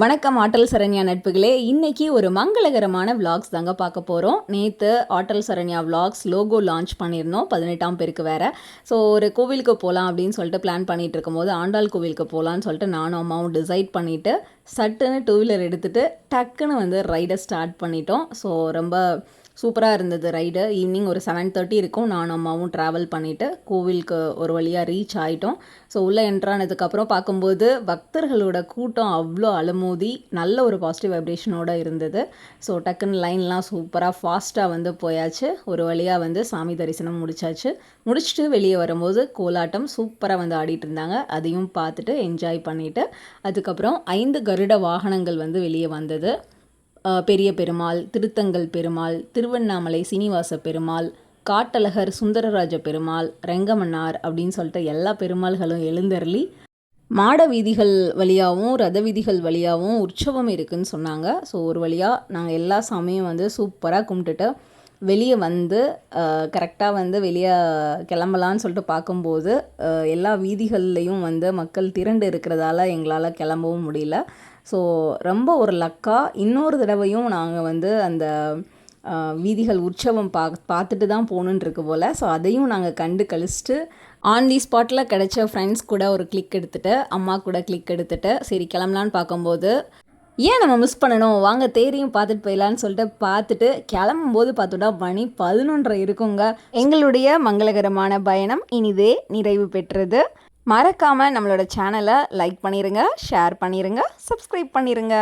வணக்கம் ஆட்டல் சரண்யா நட்புகளே. இன்னைக்கு ஒரு மங்களகரமான vlogs தாங்க பார்க்க போகிறோம் நேற்று ஆட்டல் சரண்யா விளாக்ஸ் லோகோ லான்ச் பண்ணியிருந்தோம். பதினெட்டாம் பேருக்கு வேறு. ஸோ ஒரு கோவிலுக்கு போகலாம் அப்படின்னு சொல்லிட்டு பிளான் பண்ணிட்டு இருக்கும்போது ஆண்டாள் கோவிலுக்கு போகலான்னு சொல்லிட்டு நானும் அம்மாவும் டிசைட் பண்ணிவிட்டு சட்டுன்னு டூ வீலர் எடுத்துகிட்டு டக்குன்னு வந்து ரைடை ஸ்டார்ட் பண்ணிட்டோம். ஸோ ரொம்ப சூப்பராக இருந்தது ரைடு. ஈவினிங் ஒரு செவன் தேர்ட்டி இருக்கும். நானும் அம்மாவும் ட்ராவல் பண்ணிவிட்டு கோவிலுக்கு ஒரு வழியாக ரீச் ஆகிட்டோம் ஸோ உள்ளே என்ட்ரானதுக்கப்புறம் பார்க்கும்போது பக்தர்களோட கூட்டம் அவ்வளோ அலமோதி நல்ல ஒரு பாசிட்டிவ் வைப்ரேஷனோடு இருந்தது. ஸோ டக்குன்னு லைன்லாம் சூப்பராக ஃபாஸ்ட்டாக வந்து போயாச்சு. ஒரு வழியாக வந்து சாமி தரிசனம் முடிச்சாச்சு. முடிச்சுட்டு வெளியே வரும்போது கோலாட்டம் சூப்பராக வந்து ஆடிட்டு இருந்தாங்க. அதையும் பார்த்துட்டு என்ஜாய் பண்ணிவிட்டு அதுக்கப்புறம் ஐந்து கருட வாகனங்கள் வந்து வெளியே வந்தது. பெரிய பெருமாள் திருத்தங்கல் பெருமாள் திருவண்ணாமலை சீனிவாச பெருமாள் காட்டழகர் சுந்தரராஜ பெருமாள் ரெங்கமன்னார் அப்படின்னு சொல்லிட்டு எல்லா பெருமாள்களும் எழுந்தருளி மாட வீதிகள் வழியாகவும் ரத வீதிகள் வழியாகவும் உற்சவம் இருக்குதுன்னு சொன்னாங்க. ஸோ ஒரு வழியாக நாங்கள் எல்லா சாமியும் வந்து சூப்பராக கும்பிட்டுட்டு வெளியே வந்து கரெக்டாக வந்து வெளியே கிளம்பலான்னு சொல்லிட்டு பார்க்கும்போது எல்லா வீதிகள்லேயும் வந்து மக்கள் திரண்டு இருக்கிறதால எங்களால் கிளம்பவும் முடியல. ஸோ ரொம்ப ஒரு லக்காக இன்னொரு தடவையும் நாங்கள் வந்து அந்த வீதிகள் உற்சவம் பா பார்த்துட்டு தான் போகணுன்ருக்கு போல். ஸோ அதையும் நாங்கள் கண்டு கழிச்சிட்டு ஆன் தி ஸ்பாட்டில் கிடைச்ச ஃப்ரெண்ட்ஸ் கூட ஒரு கிளிக் எடுத்துகிட்டு அம்மா கூட கிளிக் எடுத்துகிட்டு சரி கிளம்பலான்னு பார்க்கும்போது ஏன் நம்ம மிஸ் பண்ணணும்? வாங்க தேரையும் பார்த்துட்டு போயிடலான்னு சொல்லிட்டு பார்த்துட்டு கிளம்பும்போது பார்த்தோன்னா மணி பதினொன்றரை இருக்குங்க. எங்களுடைய மங்களகரமான பயணம் இனிதே நிறைவு பெற்றது. மறக்காமல் நம்மளோட சேனலை லைக் பண்ணிடுங்க ஷேர் பண்ணிடுங்க சப்ஸ்கிரைப் பண்ணிடுங்க